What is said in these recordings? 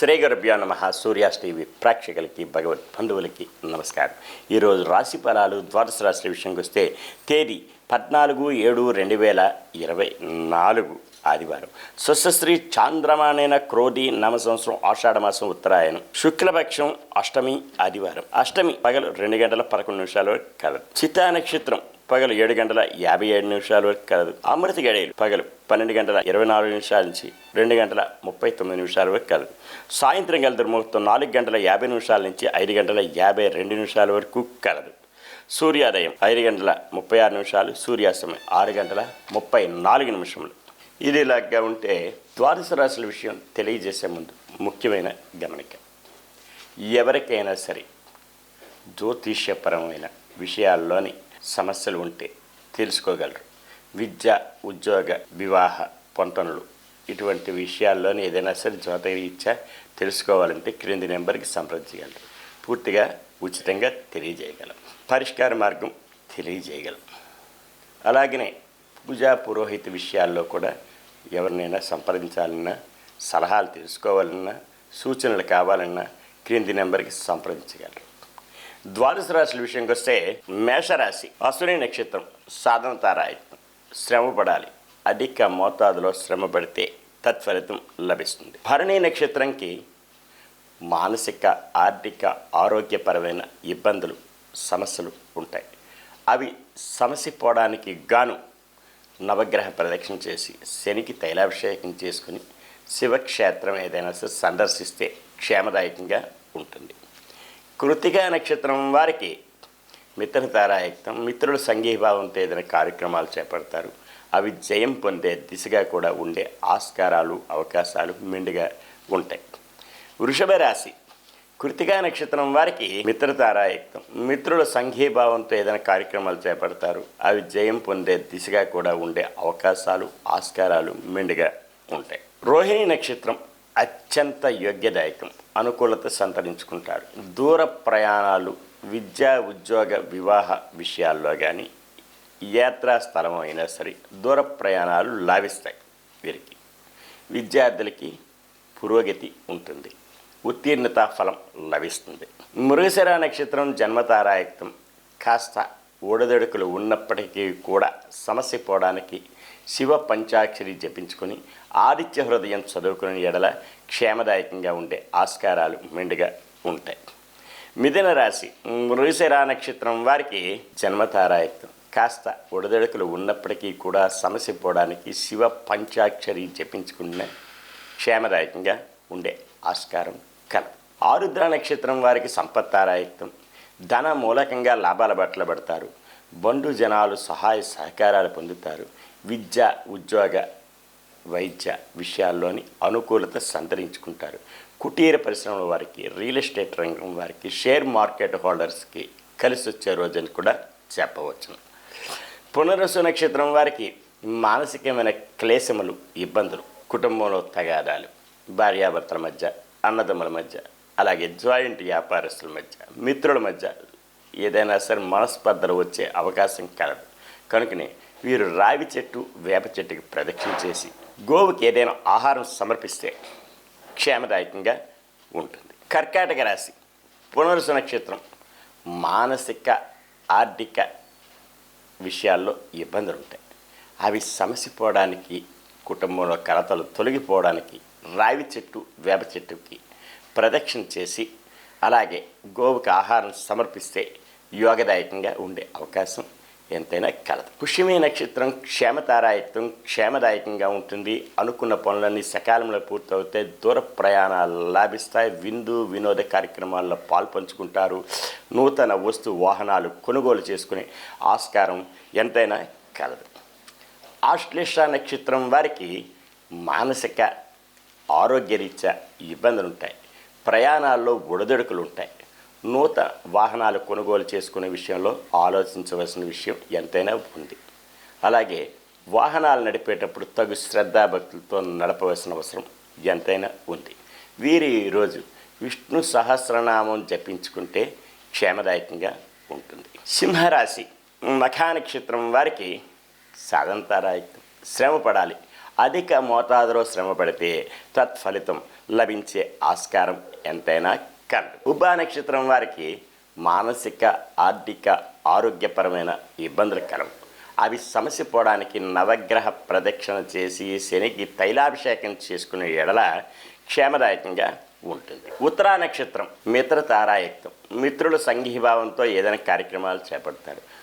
శ్రీగరభ్యో నమ సూర్యాస్ టీవీ ప్రేక్షకులకి భగవత్ బంధువులకి నమస్కారం. ఈరోజు రాశి ఫలాలు ద్వాదశ రాశి విషయంకి వస్తే తేదీ పద్నాలుగు ఏడు రెండు వేల ఇరవై నాలుగు ఆదివారం. స్వస్త్రీ చాంద్రమానైన క్రోధి నవ సంవత్సరం ఆషాఢ మాసం ఉత్తరాయణం. శుక్లపక్షం అష్టమి ఆదివారం. అష్టమి పగలు రెండు గంటల పదకొండు నిమిషాలు వరకు కలదు నక్షత్రం పగలు ఏడు గంటల యాభై ఏడు నిమిషాల వరకు కలదు అమృత గడియలు పగలు పన్నెండు గంటల ఇరవై నాలుగు నిమిషాల నుంచి రెండు గంటల ముప్పై తొమ్మిది నిమిషాల వరకు కలదు సాయంత్రం గల దుర్ముహూర్తం నాలుగు గంటల యాభై నిమిషాల నుంచి ఐదు గంటల యాభై రెండు నిమిషాల వరకు కలదు సూర్యోదయం ఐదు గంటల ముప్పై ఆరు నిమిషాలు సూర్యాస్తమయం ఆరు గంటల ముప్పై నాలుగు నిమిషములు. ఇది ఇలాగా ఉంటే ద్వాదశ రాశుల విషయం తెలియజేసే ముందు ముఖ్యమైన గమనిక. ఎవరికైనా సరే జ్యోతిష్యపరమైన విషయాల్లోని సమస్యలు ఉంటే తెలుసుకోగలరు. విద్య ఉద్యోగ వివాహ పొంతనలు ఇటువంటి విషయాల్లోనే ఏదైనా సరే జ్యోతిరీత్యా తెలుసుకోవాలంటే క్రింది నెంబర్కి సంప్రదించగలరు. పూర్తిగా ఉచితంగా తెలియజేయగలం. పరిష్కార మార్గం తెలియజేయగలం. అలాగనే పూజా పురోహిత విషయాల్లో కూడా ఎవరినైనా సంప్రదించాలన్నా సలహాలు తెలుసుకోవాలన్నా సూచనలు కావాలన్నా క్రింది నెంబర్కి సంప్రదించగలరు. ద్వాదశ రాశుల విషయంకి వస్తే మేషరాశి అశ్విని నక్షత్రం సాధన తారాయత్నం శ్రమ పడాలి. అధిక మోతాదులో శ్రమ పడితే తత్ఫలితం లభిస్తుంది. భరణి నక్షత్రంకి మానసిక ఆర్థిక ఆరోగ్యపరమైన ఇబ్బందులు సమస్యలు ఉంటాయి. అవి సమసిపోవడానికి గాను నవగ్రహ ప్రదక్షిణ చేసి శనికి తైలాభిషేకం చేసుకుని శివక్షేత్రం ఏదైనా సరే సందర్శిస్తే క్షేమదాయకంగా ఉంటుంది. కృతికా నక్షత్రం వారికి మిత్ర తారాయుక్తం మిత్రుల సంఘీభావంతో ఏదైనా కార్యక్రమాలు చేపడతారు. అవి జయం పొందే దిశగా కూడా ఉండే ఆస్కారాలు అవకాశాలు మెండుగా ఉంటాయి. వృషభ రాశి కృతికా నక్షత్రం వారికి మిత్రతారాయుక్తం మిత్రుల సంఘీభావంతో ఏదైనా కార్యక్రమాలు చేపడతారు. అవి జయం పొందే దిశగా కూడా ఉండే అవకాశాలు ఆస్కారాలు మెండుగా ఉంటాయి. రోహిణి నక్షత్రం అత్యంత యోగ్యదాయకం. అనుకూలత సంతరించుకుంటారు దూర ప్రయాణాలు విద్యా ఉద్యోగ వివాహ విషయాల్లో కానీ యాత్రా స్థలం అయినా సరే దూర ప్రయాణాలు లాభిస్తాయి వీరికి. విద్యార్థులకి పురోగతి ఉంటుంది. ఉత్తీర్ణత ఫలం లభిస్తుంది. మృగశిర నక్షత్రం జన్మతారాయక్తం కాస్త ఊడదొడుకులు ఉన్నప్పటికీ కూడా సమస్య పోవడానికి శివ పంచాక్షరి జపించుకొని ఆదిత్య హృదయం చదువుకునే ఎడల క్షేమదాయకంగా ఉండే ఆస్కారాలు మెండుగా ఉంటాయి. మిథున రాశి మృగశిరా నక్షత్రం వారికి జన్మతారాయత్వం. కాస్త ఉడదొడుకులు ఉన్నప్పటికీ కూడా సమస్య పోవడానికి శివ పంచాక్షరి జపించుకున్న క్షేమదాయకంగా ఉండే ఆస్కారం కలదు. ఆరుద్ర నక్షత్రం వారికి సంపత్తారాయత్వం. ధన మూలకంగా లాభాల బట్టలు పడతారు. బంధు జనాలు సహాయ సహకారాలు పొందుతారు. విద్య ఉద్యోగ వైద్య విషయాల్లోని అనుకూలత సంతరించుకుంటారు. కుటీర పరిశ్రమల వారికి రియల్ ఎస్టేట్ రంగం వారికి షేర్ మార్కెట్ హోల్డర్స్కి కలిసి వచ్చే రోజని కూడా చెప్పవచ్చును పునరసు నక్షత్రం వారికి మానసికమైన క్లేశములు ఇబ్బందులు కుటుంబంలో తగాదాలు భార్యాభర్తల మధ్య అన్నదమ్ముల మధ్య అలాగే జాయింట్ వ్యాపారస్తుల మధ్య మిత్రుల మధ్య ఏదైనా సరే మనస్పర్ధలు వచ్చే అవకాశం కలదు. కనుకనే వీరు రావి చెట్టు వేప చెట్టుకి ప్రదక్షిణ చేసి గోవుకి ఏదైనా ఆహారం సమర్పిస్తే క్షేమదాయకంగా ఉంటుంది. కర్కాటక రాశి పునరుసు నక్షత్రం మానసిక ఆర్థిక విషయాల్లో ఇబ్బందులు ఉంటాయి అవి సమసిపోవడానికి కుటుంబంలో కలతలు తొలగిపోవడానికి రావి చెట్టు వేప చెట్టుకి ప్రదక్షిణ చేసి అలాగే గోవుకి ఆహారం సమర్పిస్తే యోగదాయకంగా ఉండే అవకాశం ఎంతైనా కలదు పుష్యమి నక్షత్రం క్షేమతారాయత్వం క్షేమదాయకంగా ఉంటుంది. అనుకున్న పనులన్నీ సకాలంలో పూర్తవుతాయి. దూర ప్రయాణాలు లాభిస్తాయి. విందు వినోద కార్యక్రమాల్లో పాల్పంచుకుంటారు. నూతన వస్తు వాహనాలు కొనుగోలు చేసుకునే ఆస్కారం ఎంతైనా కలదు. ఆశ్లేష నక్షత్రం వారికి మానసిక ఆరోగ్యరీత్యా ఇబ్బందులు ఉంటాయి ప్రయాణాల్లో ఒడిదొడుకులు ఉంటాయి నూతన వాహనాలు కొనుగోలు చేసుకునే విషయంలో ఆలోచించవలసిన విషయం ఎంతైనా ఉంది. అలాగే వాహనాలు నడిపేటప్పుడు తగు శ్రద్ధాభక్తులతో నడపవలసిన అవసరం ఎంతైనా ఉంది. వీరి ఈరోజు విష్ణు సహస్రనామం జపించుకుంటే క్షేమదాయకంగా ఉంటుంది. సింహరాశి మఖా నక్షత్రం వారికి సాధంతారాయుక్తం శ్రమ పడాలి. అధిక మోతాదులో శ్రమ పడితే తత్ఫలితం లభించే ఆస్కారం ఎంతైనా కలదు ఉభా నక్షత్రం వారికి మానసిక ఆర్థిక ఆరోగ్యపరమైన ఇబ్బందులు కలవు. అవి సమస్య పోవడానికి నవగ్రహ ప్రదక్షిణ చేసి శనికి తైలాభిషేకం చేసుకునే ఎడల క్షేమదాయకంగా ఉంటుంది. ఉత్తరా నక్షత్రం మిత్ర తారాయుక్తం మిత్రుల సంఘీభావంతో ఏదైనా కార్యక్రమాలు చేపడతారు.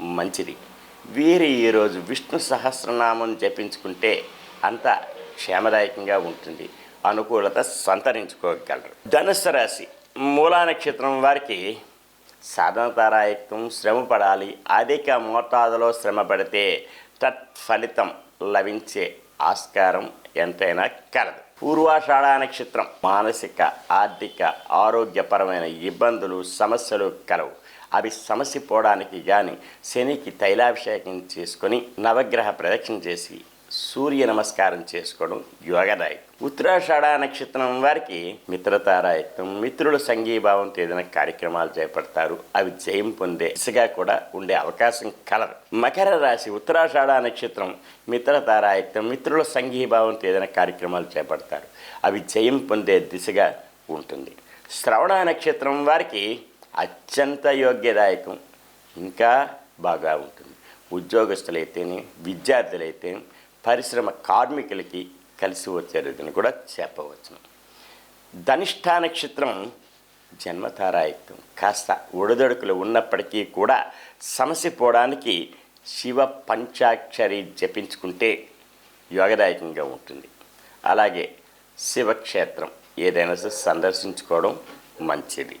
మంచిది. వీరు ఈరోజు విష్ణు సహస్రనామం జపించుకుంటే అంత క్షేమదాయకంగా ఉంటుంది. అనుకూలత సంతరించుకోగలరు. ధనుస్సు రాశి మూలా నక్షత్రం వారికి సాధనతారాయుక్తం శ్రమ పడాలి అధిక మోతాదులో శ్రమ పడితే తత్ఫలితం లభించే ఆస్కారం ఎంతైనా కలదు. పూర్వాషాఢ నక్షత్రం మానసిక ఆర్థిక ఆరోగ్యపరమైన ఇబ్బందులు సమస్యలు కలవు. అవి సమస్య పోవడానికి కానీ శనికి తైలాభిషేకం చేసుకొని నవగ్రహ ప్రదక్షిణ చేసి సూర్య నమస్కారం చేసుకోవడం యోగదాయకం. ఉత్తరాషాఢ నక్షత్రం వారికి మిత్రతారాయత్వం మిత్రుల సంఘీభావంతో ఏదైనా కార్యక్రమాలు చేపడతారు. అవి జయం పొందే దిశగా కూడా ఉండే అవకాశం కలదు. మకర రాశి ఉత్తరాషాఢ నక్షత్రం మిత్రతారాయత్వం మిత్రుల సంఘీభావంతో ఏదైనా కార్యక్రమాలు చేపడతారు. అవి జయం పొందే దిశగా ఉంటుంది. శ్రవణ నక్షత్రం వారికి అత్యంత యోగ్యదాయకం. ఇంకా బాగా ఉంటుంది. ఉద్యోగస్తులైతేనే విద్యార్థులైతే పరిశ్రమ కార్మికులకి కలిసి వచ్చేదని కూడా చెప్పవచ్చును. ధనిష్ఠా నక్షత్రం జన్మతారాయత్వం. కాస్త ఒడిదొడుకులు ఉన్నప్పటికీ కూడా సమస్య పోవడానికి శివ పంచాక్షరి జపించుకుంటే యోగదాయకంగా ఉంటుంది. అలాగే శివక్షేత్రం ఏదైనా సందర్శించుకోవడం మంచిది.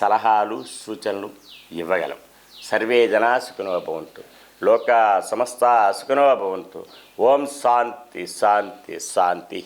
సలహాలు సూచనలు ఇవ్వగలం. సర్వే జనా సుఖనోభవంతు లోక సమస్త సుఖనోభవంతు ఓం శాంతి శాంతి శాంతి.